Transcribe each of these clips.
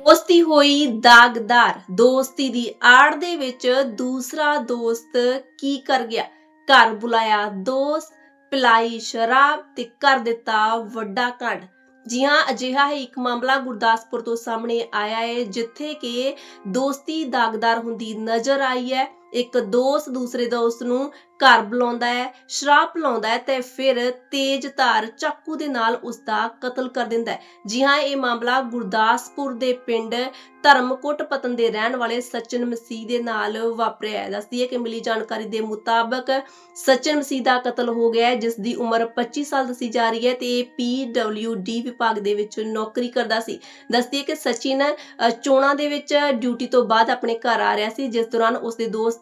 ਦੋਸਤੀ ਹੋਈ ਦਾਗਦਾਰ। ਦੋਸਤੀ ਦੀ ਆੜ ਦੇ ਵਿੱਚ ਦੂਸਰਾ ਦੋਸਤ ਕੀ ਕਰ ਗਿਆ? ਘਰ ਬੁਲਾਇਆ ਦੋਸਤ, ਪਿਲਾਈ ਸ਼ਰਾਬ ਤੇ ਕਰ ਦਿੱਤਾ ਵੱਡਾ ਕਾਂਡ ਜੀ ਹਾਂ ਅਜਿਹਾ ਹੀ ਇੱਕ ਮਾਮਲਾ ਗੁਰਦਾਸਪੁਰ ਤੋਂ ਸਾਹਮਣੇ ਆਇਆ ਹੈ, ਜਿੱਥੇ ਕਿ ਦੋਸਤੀ ਦਾਗਦਾਰ ਹੁੰਦੀ ਨਜ਼ਰ ਆਈ ਹੈ। ਇੱਕ ਦੋਸਤ ਦੂਸਰੇ ਦੋਸਤ ਨੂੰ ਘਰ ਬੁਲਾਉਂਦਾ ਹੈ ਸ਼ਰਾਬ ਪਿਲਾਉਂਦਾ ਹੈ ਤੇ ਫਿਰ ਤੇਜ਼ ਧਾਰ ਚਾਕੂ ਦੇ ਨਾਲ ਉਸ ਦਾ ਕਤਲ ਕਰ ਦਿੰਦਾ ਹੈ। ਜੀ ਹਾਂ ਇਹ ਮਾਮਲਾ ਗੁਰਦਾਸਪੁਰ ਦੇ ਪਿੰਡ ਧਰਮਕੋਟ ਪਤਨ ਦੇ ਰਹਿਣ ਵਾਲੇ ਸਚਨ ਮਸੀਹ ਦੇ ਨਾਲ ਵਾਪਰਿਆ ਹੈ। ਦੱਸਦੀ ਹੈ ਕਿ ਮਿਲੀ ਜਾਣਕਾਰੀ ਦੇ ਮੁਤਾਬਕ ਸਚਨ ਮਸੀਹ ਦਾ ਕਤਲ ਹੋ ਗਿਆ ਹੈ ਜਿਸ ਦੀ ਉਮਰ 25 ਸਾਲ ਦੱਸੀ ਜਾ ਰਹੀ ਹੈ ਤੇ ਇਹ ਡੀ ਵਿਭਾਗ ਦੇ ਵਿੱਚ ਨੌਕਰੀ ਕਰਦਾ ਸੀ। ਦੱਸਦੀ ਹੈ ਕਿ ਸਚਿਨ ਅ, ਚੋਣਾਂ ਦੇ ਵਿੱਚ ਡਿਊਟੀ ਤੋਂ ਬਾਅਦ ਆਪਣੇ ਘਰ ਆ ਰਿਹਾ ਸੀ ਜਿਸ ਦੌਰਾਨ ਉਸ ਦੇ ਦੋਸਤ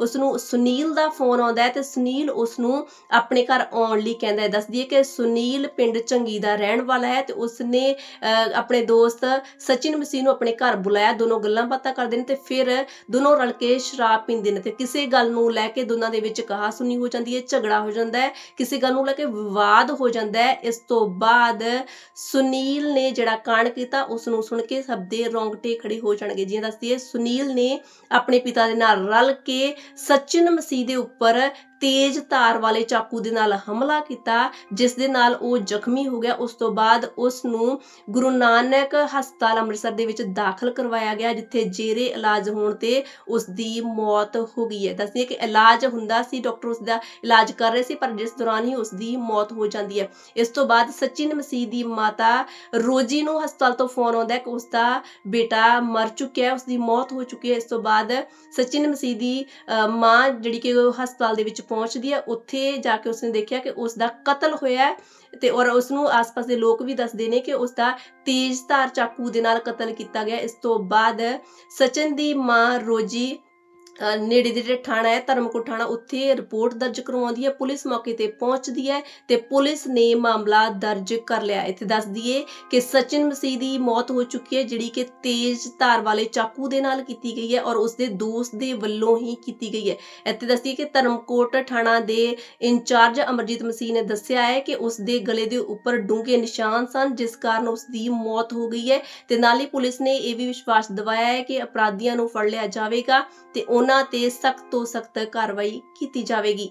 ਉਸ ਨੂੰ ਸੁਨੀਲ ਦਾ ਫੋਨ ਆਉਂਦਾ ਹੈ ਤੇ ਸੁਨੀਲ ਉਸ ਨੂੰ ਆਪਣੇ ਘਰ ਆਉਣ ਲਈ ਕਹਿੰਦਾ ਹੈ। ਦੱਸਦੀ ਹੈ ਕਿ ਸੁਨੀਲ ਪਿੰਡ ਚੰਗੀ ਦਾ ਰਹਿਣ ਵਾਲਾ ਹੈ ਤੇ ਉਸ ਨੇ ਆਪਣੇ ਦੋਸਤ ਸਚਿਨ ਮਸੀਹ ਨੂੰ ਆਪਣੇ ਘਰ ਬੁਲਾਇਆ। ਦੋਨੋਂ ਗੱਲਾਂ ਬਾਤਾਂ ਕਰਦੇ ਨੇ ਤੇ ਫਿਰ ਦੋਨੋਂ ਰਲ ਕੇ ਸ਼ਰਾਬ ਪੀਂਦੇ ਨੇ ਤੇ ਕਿਸੇ ਗੱਲ ਨੂੰ ਲੈ ਕੇ ਦੋਨਾਂ ਦੇ ਵਿੱਚ ਕਹਾ ਸੁਣੀ ਹੋ ਜਾਂਦੀ ਹੈ, ਝਗੜਾ ਹੋ ਜਾਂਦਾ ਹੈ, ਕਿਸੇ ਗੱਲ ਨੂੰ ਲੈ ਕੇ ਵਿਵਾਦ ਹੋ ਜਾਂਦਾ ਹੈ। ਇਸ ਤੋਂ ਬਾਅਦ ਸੁਨੀਲ ਨੇ ਜਿਹੜਾ ਕਾਂਡ ਕੀਤਾ ਉਸ ਨੂੰ ਸੁਣ ਕੇ ਸਭ ਦੇ ਰੋਂਗਟੇ ਖੜੇ ਹੋ ਜਾਣਗੇ। ਜਿਵੇਂ ਦੱਸਦੀ ਹੈ, ਸੁਨੀਲ ਨੇ ਆਪਣੇ ਪਿਤਾ ਦੇ ਨਾਲ ਰਲ ਕੇ ਸਚਿਨ ਮਸੀਹ ਦੇ ਉੱਪਰ ਤੇਜ਼ ਧਾਰ ਵਾਲੇ ਚਾਕੂ ਦੇ ਨਾਲ ਹਮਲਾ ਕੀਤਾ ਜਿਸ ਦੇ ਨਾਲ ਉਹ ਜ਼ਖਮੀ ਹੋ ਗਿਆ। ਉਸ ਤੋਂ ਬਾਅਦ ਉਸ ਨੂੰ ਗੁਰੂ ਨਾਨਕ ਹਸਪਤਾਲ ਅੰਮ੍ਰਿਤਸਰ ਦੇ ਵਿੱਚ ਦਾਖਲ ਕਰਵਾਇਆ ਗਿਆ ਜਿੱਥੇ ਜੇਰੇ ਇਲਾਜ ਹੋਣ ਤੇ ਉਸ ਦੀ ਮੌਤ ਹੋ ਗਈ ਹੈ। ਦੱਸਦੀ ਹੈ ਕਿ ਇਲਾਜ ਹੁੰਦਾ ਸੀ ਡਾਕਟਰ ਉਸ ਦਾ ਇਲਾਜ ਕਰ ਰਹੇ ਸੀ ਪਰ ਜਿਸ ਦੌਰਾਨ ਹੀ ਉਸ ਦੀ ਮੌਤ ਹੋ ਜਾਂਦੀ ਹੈ। ਇਸ ਤੋਂ ਬਾਅਦ ਸਚਿਨ ਮਸੀਹ ਦੀ ਮਾਤਾ ਰੋਜੀ ਨੂੰ ਹਸਪਤਾਲ ਤੋਂ ਫੋਨ ਆਉਂਦਾ ਹੈ ਕਿ ਉਸ ਦਾ ਬੇਟਾ ਮਰ ਚੁੱਕਿਆ ਹੈ ਉਸ ਦੀ ਮੌਤ ਹੋ ਚੁੱਕੀ ਹੈ। ਇਸ ਤੋਂ ਬਾਅਦ ਸਚਿਨ ਮਸੀਹ ਦੀ ਅ, ਮਾਂ ਜਿਹੜੀ ਕਿ ਹਸਪਤਾਲ ਦੇ ਵਿੱਚ ਪਹੁੰਚਦੀ ਹੈ, ਉੱਥੇ ਜਾ ਕੇ ਉਸਨੇ ਦੇਖਿਆ ਕਿ ਉਸ ਦਾ ਕਤਲ ਹੋਇਆ ਤੇ ਔਰ ਉਸ ਨੂੰ ਆਸ-ਪਾਸ ਦੇ ਲੋਕ ਵੀ ਦੱਸਦੇ ਨੇ ਕਿ ਉਸ ਦਾ ਤੇਜ਼ ਧਾਰ ਚਾਕੂ ਦੇ ਨਾਲ ਕਤਲ ਕੀਤਾ ਗਿਆ। ਇਸ ਤੋਂ ਬਾਅਦ ਸਚਨ ਦੀ ਮਾਂ ਰੋਜੀ ਨੇੜੇ ਦੇ ਜਿਹੜੇ ਥਾਣਾ ਹੈ, ਧਰਮਕੋਟ ਥਾਣਾ, ਉੱਥੇ ਰਿਪੋਰਟ ਦਰਜ ਕਰਵਾਉਂਦੀ ਹੈ। ਪੁਲਿਸ ਮੌਕੇ ਤੇ ਪਹੁੰਚਦੀ ਹੈ ਤੇ ਪੁਲਿਸ ਨੇ ਮਾਮਲਾ ਦਰਜ ਕਰ ਲਿਆ ਇੱਥੇ ਦੱਸ ਦਈਏ ਕਿ ਸਚਿਨ ਮਸੀਹ ਦੀ ਮੌਤ ਹੋ ਚੁੱਕੀ ਹੈ, ਜਿਹੜੀ ਕਿ ਤੇਜ਼ ਧਾਰ ਵਾਲੇ ਚਾਕੂ ਦੇ ਨਾਲ ਕੀਤੀ ਗਈ ਹੈ ਔਰ ਉਸਦੇ ਦੋਸਤ ਦੇ ਵੱਲੋਂ ਹੀ ਕੀਤੀ ਗਈ ਹੈ। ਇੱਥੇ ਦੱਸ ਦਈਏ ਕਿ ਧਰਮਕੋਟ ਥਾਣਾ ਦੇ ਇੰਚਾਰਜ ਅਮਰਜੀਤ ਮਸੀਹ ਨੇ ਦੱਸਿਆ ਹੈ ਕਿ ਉਸਦੇ ਗਲੇ ਦੇ ਉੱਪਰ ਡੂੰਘੇ ਨਿਸ਼ਾਨ ਸਨ, ਜਿਸ ਕਾਰਨ ਉਸ ਦੀ ਮੌਤ ਹੋ ਗਈ ਹੈ। ਤੇ ਨਾਲ ਹੀ ਪੁਲਿਸ ਨੇ ਇਹ ਵੀ ਵਿਸ਼ਵਾਸ ਦਿਵਾਇਆ ਹੈ ਕਿ ਅਪਰਾਧੀਆਂ ਨੂੰ ਫੜ ਲਿਆ ਜਾਵੇਗਾ ਤੇ ਉਹਨਾਂ ਤੇ ਸਖਤ ਤੋਂ ਸਖਤ ਕਾਰਵਾਈ ਕੀਤੀ ਜਾਵੇਗੀ।